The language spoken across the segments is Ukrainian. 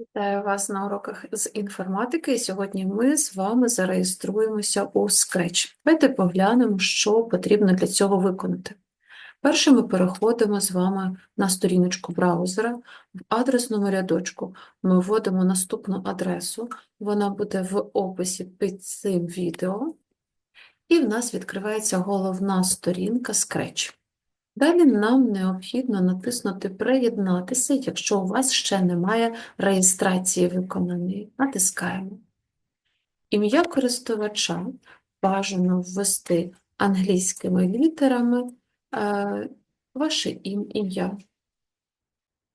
Вітаю вас на уроках з інформатики. Сьогодні ми з вами зареєструємося у Scratch. Давайте поглянемо, що потрібно для цього виконати. Перше ми переходимо з вами на сторіночку браузера. В адресному рядочку ми вводимо наступну адресу, вона буде в описі під цим відео, і в нас відкривається головна сторінка Scratch. Далі нам необхідно натиснути Приєднатися, якщо у вас ще немає реєстрації виконаної. Натискаємо. Ім'я користувача бажано ввести англійськими літерами е, ваше ім- ім'я.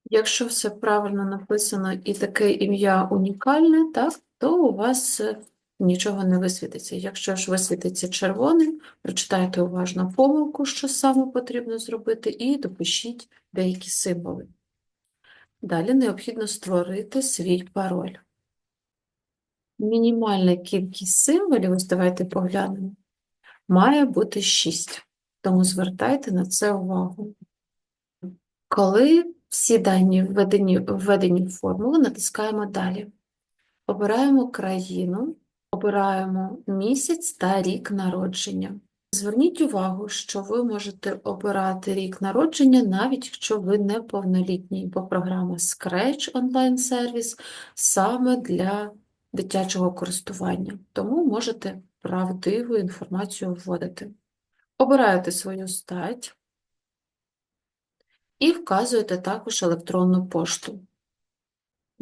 Якщо все правильно написано і таке ім'я унікальне, так, то у вас нічого не висвітиться. Якщо ж висвітиться червоним, прочитайте уважно помилку, що саме потрібно зробити, і допишіть деякі символи. Далі необхідно створити свій пароль. Мінімальна кількість символів, ось давайте поглянемо, має бути 6, тому звертайте на це увагу. Коли всі дані введені, введені в формулу, натискаємо «Далі». Обираємо країну, обираємо місяць та рік народження. Зверніть увагу, що ви можете обирати рік народження, навіть якщо ви неповнолітній, бо програма Scratch онлайн-сервіс саме для дитячого користування, тому можете правдиву інформацію вводити. Обираєте свою стать і вказуєте також електронну пошту.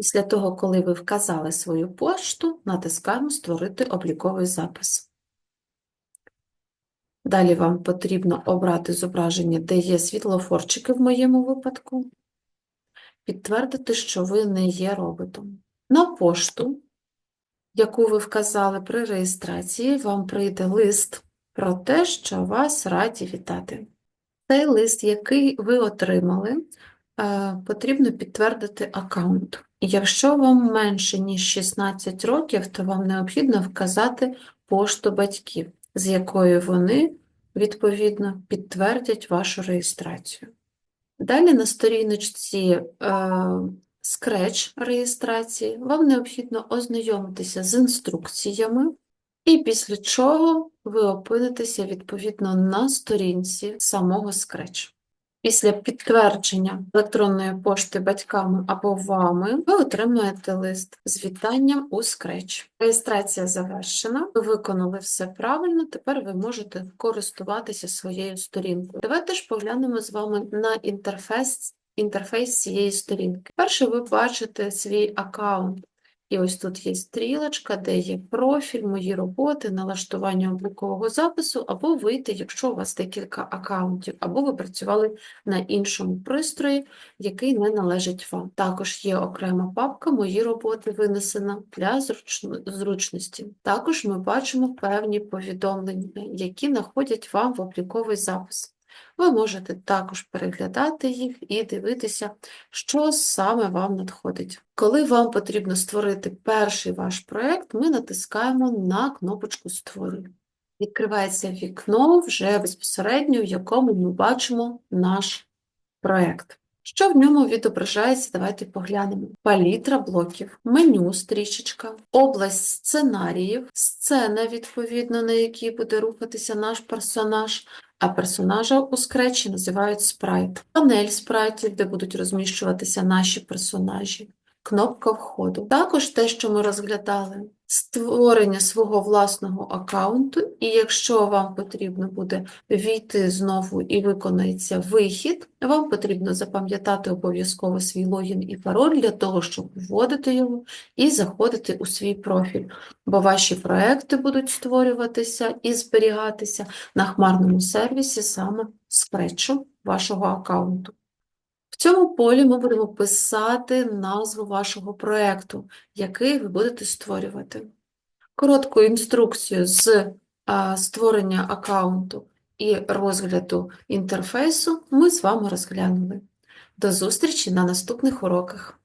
Після того, коли ви вказали свою пошту, натискаємо Створити обліковий запис. Далі вам потрібно обрати зображення, де є світлофорчики в моєму випадку, підтвердити, що ви не є роботом. На пошту, яку ви вказали при реєстрації, вам прийде лист про те, що вас раді вітати. Цей лист, який ви отримали, е, потрібно підтвердити аккаунт. Якщо вам менше, ніж 16 років, то вам необхідно вказати пошту батьків, з якою вони, відповідно, підтвердять вашу реєстрацію. Далі на сторіночці е, Scratch реєстрації вам необхідно ознайомитися з інструкціями, і після чого ви опинитеся відповідно на сторінці самого Scratch. Після підтвердження електронної пошти батьками або вами ви отримаєте лист з вітанням у Scratch. Реєстрація завершена, ви виконали все правильно, тепер ви можете користуватися своєю сторінкою. Давайте ж поглянемо з вами на інтерфейс, інтерфейс цієї сторінки. Перше, ви бачите свій аккаунт. І ось тут є стрілочка, де є профіль, мої роботи, налаштування облікового запису, або вийти, якщо у вас декілька аккаунтів, або ви працювали на іншому пристрої, який не належить вам. Також є окрема папка Мої роботи винесена для зручності. Також ми бачимо певні повідомлення, які находять вам в обліковий запис. Ви можете також переглядати їх і дивитися, що саме вам надходить. Коли вам потрібно створити перший ваш проєкт, ми натискаємо на кнопочку Створюй. Відкривається вікно вже безпосередньо, в якому ми бачимо наш проєкт. Що в ньому відображається, давайте поглянемо. Палітра блоків, меню стрічечка, область сценаріїв, сцена, відповідно, на якій буде рухатися наш персонаж, а персонажа у скретчі називають спрайт. Панель спрайтів, де будуть розміщуватися наші персонажі. Кнопка входу. Також те, що ми розглядали, створення свого власного аккаунту, і якщо вам потрібно буде війти знову і виконається вихід, вам потрібно запам'ятати обов'язково свій логін і пароль для того, щоб вводити його і заходити у свій профіль, бо ваші проекти будуть створюватися і зберігатися на хмарному сервісі саме скретчу вашого аккаунту. Цьому полі ми будемо писати назву вашого проєкту, який ви будете створювати. Коротку інструкцію з створення аккаунту і розгляду інтерфейсу ми з вами розглянули. До зустрічі на наступних уроках.